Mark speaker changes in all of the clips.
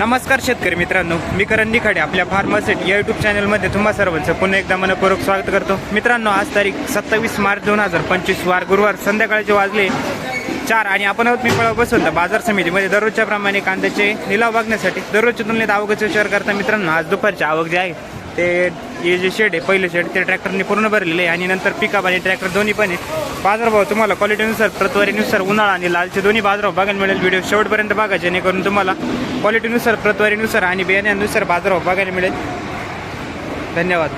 Speaker 1: नमस्कार शेतकरी मित्रांनो मी करण निखाडे आपल्या फार्मासेट या युट्यूब चॅनलमध्ये तुम्हा सर्वांचं पुन्हा एकदा मनपूर्वक स्वागत करतो. मित्रांनो आज तारीख सत्तावीस मार्च दोन हजार पंचवीस वार गुरुवार संध्याकाळचे वाजले चार आणि आपण आहोत मी पळा बसवत बाजार समितीमध्ये. दररोजच्या प्रमाणे कांद्याचे निलाव वागण्यासाठी दररोजच्या तुलनेत आवकाचा विचार करता मित्रांनो आज दुपारची आवक जी आहे ते हे जे शेड आहे पहिलं शेड ते ट्रॅक्टरने पूर्ण भरलेलं आहे आणि नंतर पिकअप आणि ट्रॅक्टर दोन्ही पण आहे बाजारभाव तुम्हाला क्वालिटीनुसार प्रतवारीनुसार उन्हाळा आणि लालचे दोन्ही बाजारभाव बघायला मिळेल. व्हिडिओ शेवटपर्यंत बघा जेणेकरून तुम्हाला क्वालिटीनुसार प्रतवारीनुसार आणि बियाण्यानुसार बाजारभाव बघायला मिळेल. धन्यवाद.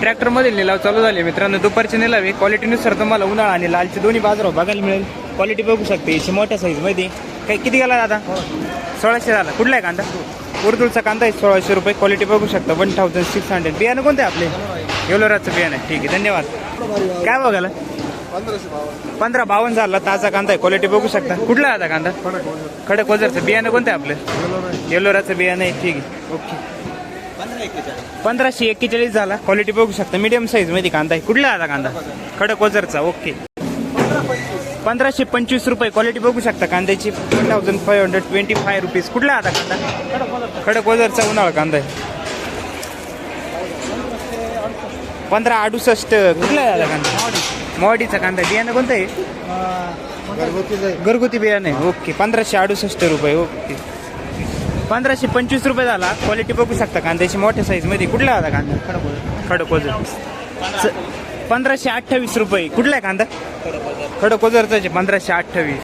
Speaker 1: ट्रॅक्टरमधील निलाव चालू झाले. मित्रांनो दुपारचे निलावे क्वालिटीनुसार तुम्हाला उन्हाळा आणि लालचे दोन्ही बाजारभाव बघायला मिळेल. क्वालिटी बघू शकते. याची मोठ्या साईजमध्ये काही किती गेला दादा? सोळाशे झाला. कुठला आहे कांदा? उर्दूलचा कांदा आहे सोळाशे रुपये. क्वालिटी बघू शकता. वन थाउजंड सिक्स हंड्रेड बियाणं कोणते आपले? येलोराचं बियाणं आहे. ठीक आहे. धन्यवाद. काय बघायला पंधरा बावन्न झाला. ताजा कांदा आहे. क्वालिटी बघू शकता. कुठला आता कांदा? खडक वजरचं बियाणं कोणतं आहे आपलं? येलोराचं बियाणं आहे. ठीक आहे. ओके. पंधराशे एक्केचाळीस झाला. क्वालिटी बघू शकता. मिडियम साईजमध्ये कांदा आहे. कुठला आहे आता कांदा? खडक वजरचा ओके. पंधराशे पंचवीस रुपये क्वालिटी बघू शकता कांद्याची. One thousand five hundred twenty five rupees कुठला आता कांदा? खडक वजरचा उन्हाळा कांदा आहे. पंधरा अडुसष्ट. कुठला आहे आता कांदा? मॉडीचा कांदा. बियाणं कोणतं आहे? घरगुती बियाणे ओके. पंधराशे अडुसष्ट रुपये. ओके. पंधराशे पंचवीस रुपये झाला. क्वालिटी बघू शकता कांद्याची मोठ्या साईजमध्ये कुठला आता कांदा? खडकोजर वजन पंधराशे अठ्ठावीस रुपये. कुठला आहे कांदा? खडकोजरचा आहे पंधराशे अठ्ठावीस.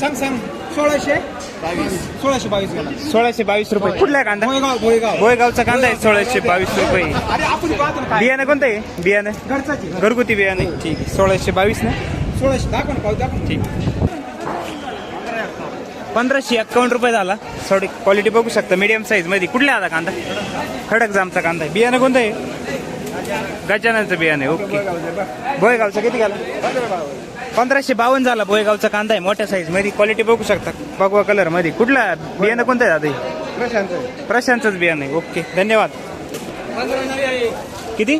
Speaker 2: सांग सांग. सोळाशे? सोळाशे बावीस
Speaker 1: सोळाशे बावीस रुपये. कुठला आहे कांदा? बोयगावचा कांदा आहे सोळाशे बावीस रुपये. बियाणं कोणतं आहे? बियाणं.
Speaker 2: घरचाची
Speaker 1: घरगुती बियाणं. ठीक आहे सोळाशे बावीस ना?
Speaker 2: सोळाशे दाखव.
Speaker 1: ठीक. पंधराशे एक्कावन्न रुपये झाला. थोडी क्वालिटी बघू शकता मीडियम साईजमध्ये. कुठला आता कांदा? खडक जामचा कांदा आहे. बियाणं कोणतं आहे? गजाननचं बियाणं आहे. ओके बोयगावचा किती गेला? पंधराशे बावन्न झाला बोयगावचा कांदा आहे मोठ्या साईजमध्ये. क्वालिटी बघू शकता. बघवा कलरमध्ये. कुठला बियाणं कोणतं आहे दादा हे?
Speaker 2: प्रशांत
Speaker 1: प्रशांतच बियाणं आहे. ओके धन्यवाद. किती?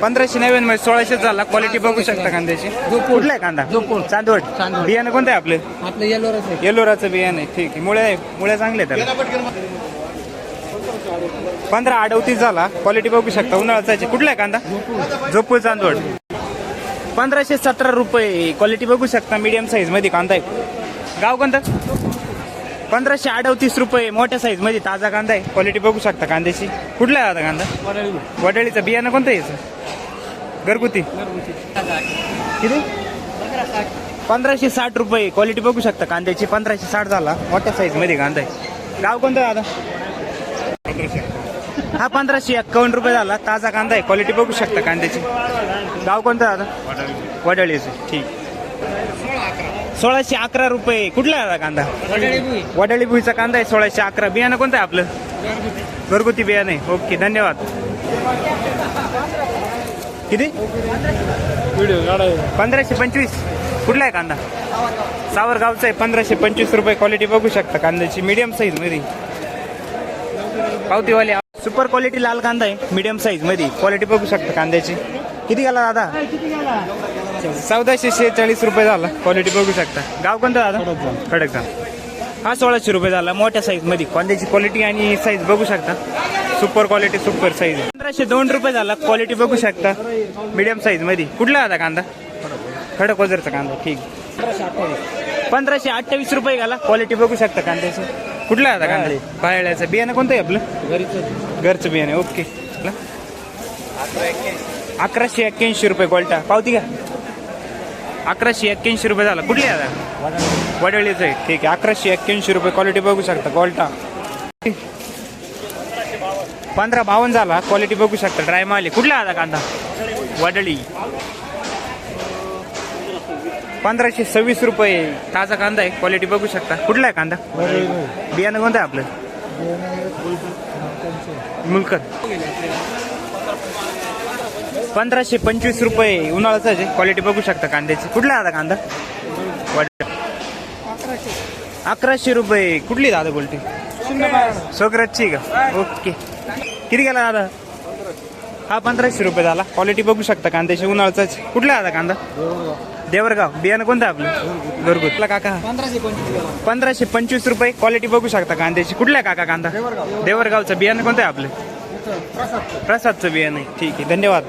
Speaker 1: पंधराशे नव्याण्णवमध्ये सोळाशे झाला. क्वालिटी बघू शकता कांद्याची. कुठला आहे कांदा? चांदवड.
Speaker 2: चांदवड.
Speaker 1: बियाणं कोणतं आहे आपलं?
Speaker 2: आपलं येलो रस आहे.
Speaker 1: येलोराचं बियाणं आहे. ठीक आहे. मुळे मुळे चांगले आहेत त्याला. पंधरा अडवतीस झाला. क्वालिटी बघू शकता. उन्हाळ्याचा आहे. कुठला आहे कांदा? झोपूळ चांदवड. पंधराशे सतरा रुपये. क्वालिटी बघू शकता. मीडियम साईजमध्ये कांदा आहे. गाव कोणतं? पंधराशे अडवतीस रुपये. मोठ्या साईजमध्ये ताजा कांदा आहे. क्वालिटी बघू शकता कांद्याची. कुठला आहे आता कांदा? वडाळीचं बियाणं कोणतं आहे याचं? घरगुती? किती? पंधराशे साठ रुपये. क्वालिटी बघू शकता कांद्याची. पंधराशे साठ झाला. मोठ्या साईजमध्ये कांदा आहे. गाव कोणतं आता? हा पंधराशे एक्कावन्न रुपये झाला. ताजा कांदा आहे. क्वालिटी बघू शकता कांद्याची. गाव कोणतं आता? वडाळीचं. ठीक. सोळाशे अकरा रुपये. कुठला आहे आता कांदा? वडाळी भुईचा कांदा आहे सोळाशे अकरा. बियाणं कोणतं आहे आपलं? घरगुती बियाणं आहे. ओके धन्यवाद. किती? पंधराशे पंचवीस. कुठला आहे कांदा? सावरगावचा आहे. पंधराशे पंचवीस रुपये क्वालिटी बघू शकता कांद्याची. मीडियम साईजमध्ये. पावतीवाले. सुपर क्वालिटी लाल कांदा आहे. मीडियम साईजमध्ये. क्वालिटी बघू शकता कांद्याची. किती गेला दादा? चौदाशे शेहेचाळीस रुपये झाला. क्वालिटी बघू शकता. गाव कोणतं दादा? खडकचा हा सोळाशे रुपये झाला. मोठ्या साईजमध्ये. कांद्याची क्वालिटी आणि साईज बघू शकता. सुपर क्वालिटी सुपर साईज पंधराशे दोन रुपये झाला. क्वालिटी बघू शकता. मिडियम साईजमध्ये. कुठला आता कांदा? खडक वजरचा कांदा. ठीक. पंधराशे अठ्ठावीस रुपये घाला क्वालिटी बघू शकता कांद्याचं. कुठला आता कांदा? पायाळ्याचं बियाणं कोणतं आहे आपलं? घरचं बियाणं. ओके अकराशे एक्क्याऐंशी रुपये गोल्टा पावती का अकराशे एक्क्याऐंशी रुपये झाला. कुठली आता? वडळीचं आहे. ठीक आहे. अकराशे एक्क्याऐंशी रुपये क्वालिटी बघू शकता. क्वालिटा. पंधरा बावन्न झाला. क्वालिटी बघू शकता. ड्राय माल आहे. कुठला आता कांदा? वडळी. पंधराशे सव्वीस रुपये. ताजा कांदा आहे. क्वालिटी बघू शकता. कुठला आहे कांदा? बियाणं कोणतं आहे आपलं? मुलकत पंधराशे पंचवीस रुपये. उन्हाळ्याचं आहे. क्वालिटी बघू शकता कांद्याची. कुठला आहे आता कांदा? वड- अकराशे. रुपये. कुठली दादा बोलते? सोकराजची का? ओके. किती गेला दादा? हा पंधराशे रुपये झाला. क्वालिटी बघू शकता कांद्याची उन्हाळ्याचाच. कुठला आहे आता कांदा? देवरगाव. बियाणं कोणतं आहे आपलं? घरगुतला काका?
Speaker 2: पंधराशे पंचवीस
Speaker 1: रुपये. क्वालिटी बघू शकता कांद्याची. कुठल्या काका कांदा?
Speaker 2: देवरगाव.
Speaker 1: देवरगावचं. बियाणं कोणतं आहे आपलं?
Speaker 2: प्रसाद
Speaker 1: प्रसादचं बियाणं आहे. ठीक आहे. धन्यवाद.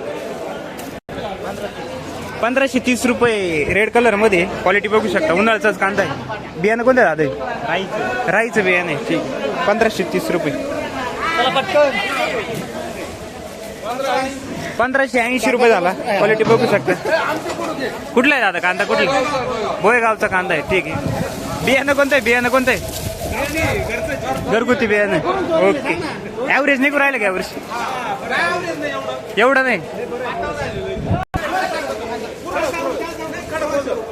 Speaker 1: पंधराशे तीस रुपये रेड कलरमध्ये क्वालिटी बघू शकता. उन्हाळ्याचाच कांदा आहे. बियाणं कोणतं आहे दादा? राईचं. राईचं बियाणं आहे. ठीक. आहे. पंधराशे तीस रुपये. पंधराशे ऐंशी रुपये झाला. क्वालिटी बघू शकता. कुठला आहे दादा कांदा कुठला? बोयगावचा कांदा आहे. ठीक आहे. बियाणं कोणतं आहे? बियाणं कोणतं आहे? घरगुती बियाणं ओके ॲव्हरेज निघून राहिलं का ॲव्हरेज एवढं नाही.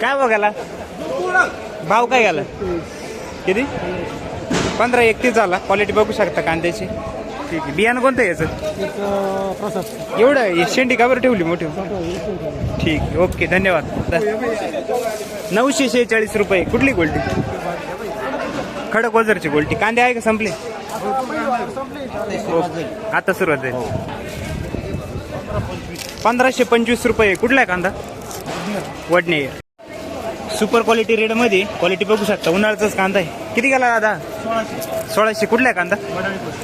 Speaker 1: काय बघायला भाव काय घाला किती? पंधरा एकतीस झाला. क्वालिटी बघू शकता कांद्याची. ठीक आहे. बियाणं कोणतं आहे याचं?
Speaker 2: प्रसाद
Speaker 1: एवढं आहे? शेंडी का बरं ठेवली मोठी? ठीक आहे. ओके धन्यवाद. नऊशे शेहेचाळीस रुपये. कुठली गोल्टी? खडक वजरची गोल्टी. कांदे आहे का संपले? ओके. आता सुरुवात आहे पंधराशे पंचवीस रुपये. कुठला आहे कांदा? वडणे सुपर क्वालिटी रेडमध्ये क्वालिटी बघू शकता. उन्हाळ्याचाच कांदा आहे. किती गेला दादा? सोळाशे. कुठला आहे कांदा?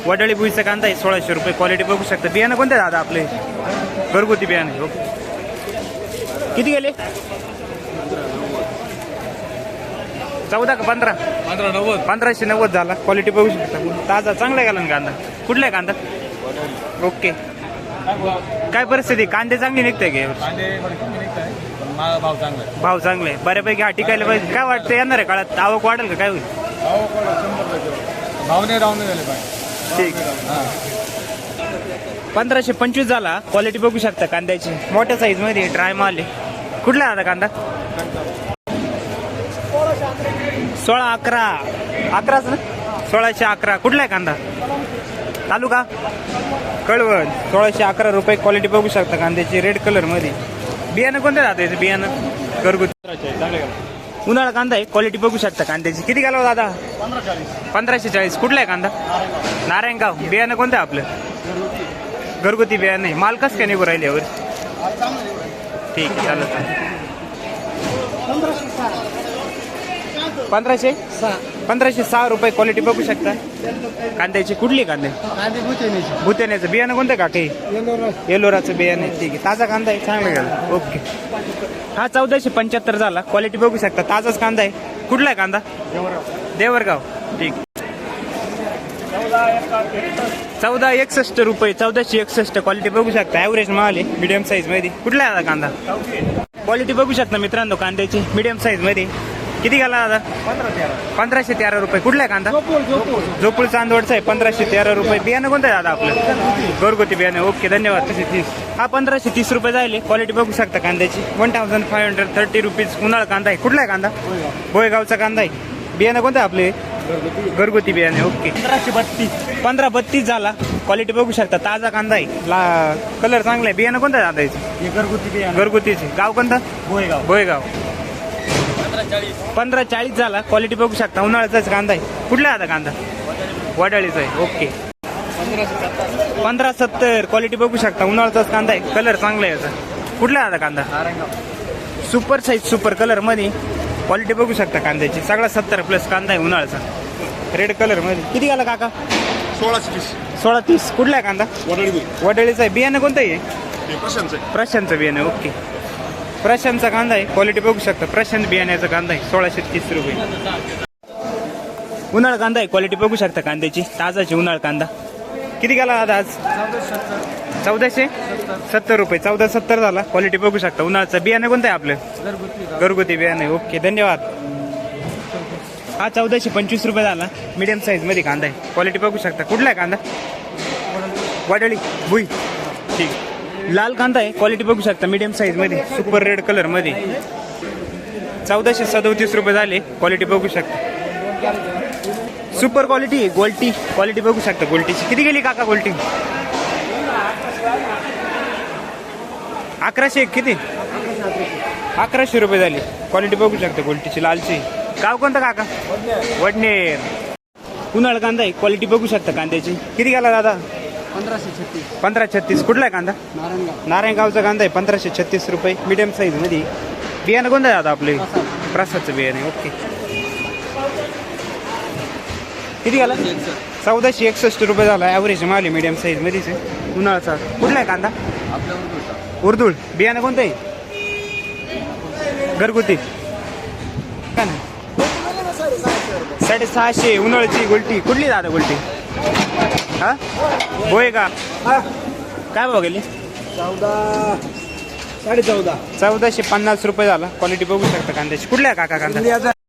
Speaker 1: वडाळी बुईचा कांदा आहे. सोळाशे रुपये क्वालिटी बघू शकता. बियाणं कोणते दादा आपले? घरगुती बियाणं आहे, ओके किती गेले? चौदा का पंधरा?
Speaker 2: पंधरा नव्वद.
Speaker 1: पंधराशे नव्वद झाला. क्वालिटी बघू शकता. ताजा चांगला गेला ना कांदा? कुठला आहे कांदा? ओके. काय परिस्थिती? कांदे चांगली निघते का
Speaker 2: भाव चांगला आहे.
Speaker 1: भाव चांगले. बऱ्यापैकी हा टिकायला पाहिजे. काय वाटतं? येणार आहे काळात? आवक वाढेल का? काय होईल?
Speaker 2: भाव कोणा शंभर टक्के भावने राहून गेले पाहिजे
Speaker 1: ठीक.
Speaker 2: हां.
Speaker 1: पंधराशे पंचवीस झाला. क्वालिटी बघू शकता कांद्याची. मोठ्या साईजमध्ये ड्राय माल आहे. कुठला आता कांदा? सोळा अकरा. अकराच ना? सोळाशे अकरा. कुठला आहे कांदा? तालुका? कळवण. सोळाशे अकरा रुपये क्वालिटी बघू शकता कांद्याची. रेड कलरमध्ये. बियाणं कोणतं राहतं याचं बियाणं घरगुती.
Speaker 2: चांगले
Speaker 1: उन्हाळा कांदा आहे. क्वालिटी बघू शकता कांद्याची. किती घालावं हो दादा? पंधराशे चाळीस. कुठला आहे कांदा? नारायणगाव. बियाणं कोणतं आहे आपलं? घरगुती बियाणं आहे. माल कसं काय निघू राहिले यावर? ठीक आहे चालेल चालेल. पंधराशे? पंधराशे सहा रुपये क्वालिटी बघू शकता. कांद्याची कुठली कांदे? भुतेण्याचं बियाणं कोणतं का काही येलोराचं बियाणं. आहे ठीक आहे. ताजा कांदा आहे. चांगला गेला ओके. हा चौदाशे पंच्याहत्तर झाला. क्वालिटी बघू शकता. ताजाच कांदा आहे. कुठला आहे कांदा? देवरगाव. ठीक. चौदा एकसष्ट रुपये. चौदाशे एकसष्ट. क्वालिटी बघू शकता. ॲव्हरेज माल आहे. मिडियम साईजमध्ये. कुठला आहे कांदा? क्वालिटी बघू शकता मित्रांनो कांद्याची. मिडियम साईजमध्ये. किती घाला दादा? पंधराशे तेरा रुपये. कुठला आहे कांदा?
Speaker 2: झोपूळ
Speaker 1: चांदवडचं आहे पंधराशे तेरा रुपये. बियाणं कोणतं आहे दादा आपलं? घरगुती बियाणं. ओके धन्यवाद. हा पंधराशे तीस रुपये जायले. क्वालिटी बघू शकता कांद्याची. One thousand five hundred thirty rupees उन्हाळा कांदा आहे. कुठला आहे कांदा? बोयगावचा कांदा आहे. बियाणं कोणतं आहे आपले? घरगुती बियाणे. ओके.
Speaker 2: पंधराशे बत्तीस.
Speaker 1: पंधरा बत्तीस झाला. क्वालिटी बघू शकता. ताजा कांदा आहे. ला कलर चांगला आहे. बियाणं कोणतं आहे दादा याचं?
Speaker 2: हे घरगुती बियाणं.
Speaker 1: घरगुतीचे. गाव कोणतं?
Speaker 2: गोयगाव
Speaker 1: बोयगाव.
Speaker 2: पंधरा चाळीस.
Speaker 1: झाला. क्वालिटी बघू शकता. उन्हाळ्याचाच कांदा आहे. कुठला आहे आता कांदा? वडाळीचा आहे. ओके पंधरा सत्तर. क्वालिटी बघू शकता. उन्हाळ्याचाच कांदा आहे. कलर चांगला आहे याचा. कुठला आहे आता कांदा? सुपर साईज सुपर कलरमध्ये क्वालिटी बघू शकता कांद्याची. सगळा सत्तर प्लस कांदा आहे उन्हाळ्याचा. रेड कलरमध्ये. किती गेला काका?
Speaker 2: सोळाशे वीस
Speaker 1: सोळा तीस कुठला आहे कांदा?
Speaker 2: वडळी
Speaker 1: वडाळीचा आहे. बियाणं कोणतं आहे?
Speaker 2: हे प्रशांत आहे.
Speaker 1: प्रशांतचं बियाणं. ओके प्रशांतचा कांदा आहे. क्वालिटी बघू शकता. प्रशांत बियाण्याचा कांदा आहे. सोळाशे तीस रुपये. उन्हाळ कांदा आहे. क्वालिटी बघू शकता कांद्याची. ताजाची उन्हाळ कांदा. किती गेला दादा आज? चौदाशे? सत्तर रुपये. चौदा सत्तर झाला. क्वालिटी बघू शकता. उन्हाळचं बियाणं कोणतं आहे आपलं?
Speaker 2: घरगुती
Speaker 1: बियाणे बियाणं आहे. ओके धन्यवाद. हा चौदाशे पंचवीस रुपये झाला. मिडियम साईजमध्ये कांदा आहे. क्वालिटी बघू शकता. कुठला आहे कांदा? वाडळी. भुई ठीक. लाल कांदा आहे. क्वालिटी बघू शकता. मीडियम साईजमध्ये. सुपर रेड कलरमध्ये. चौदाशे सदोतीस रुपये झाले. क्वालिटी बघू शकता. सुपर क्वालिटी गोल्टी क्वालिटी बघू शकता गोल्टीची किती गेली काका गोल्टी अकराशे किती? अकराशे रुपये झाली. क्वालिटी बघू शकता गोल्टीची लालची. गाव कोणतं काका? वडनेर. उन्हाळ कांदा आहे. क्वालिटी बघू शकता कांद्याची. किती गेला दादा?
Speaker 2: पंधराशे छत्तीस.
Speaker 1: पंधरा छत्तीस. कुठला आहे कांदा?
Speaker 2: नारायणगाव.
Speaker 1: नारायणगावचा कांदा आहे. पंधराशे छत्तीस रुपये. मिडियम साईजमध्ये. बियाणं कोणतं आहे आता आपले? प्रसादचं बियाणे ओके किती गेला? चौदाशे एकसष्ट रुपये झाला. ॲव्हरेज माल आहे मीडियम साईज मध्येच आहे. उन्हाळ्याचा. कुठला आहे कांदा? उर्दुळ बियाणं कोणतं आहे? घरगुती. का नाही? साडेसहाशे. उन्हाळ्याची गुलटी. कुठली दादा गुलटी? हा? होय का? काय भाव गेली?
Speaker 2: चौदा साडे चौदा
Speaker 1: चौदाशे पन्नास रुपये झाला. क्वालिटी बघू शकता कांद्याची. कुठल्या काका कांदा?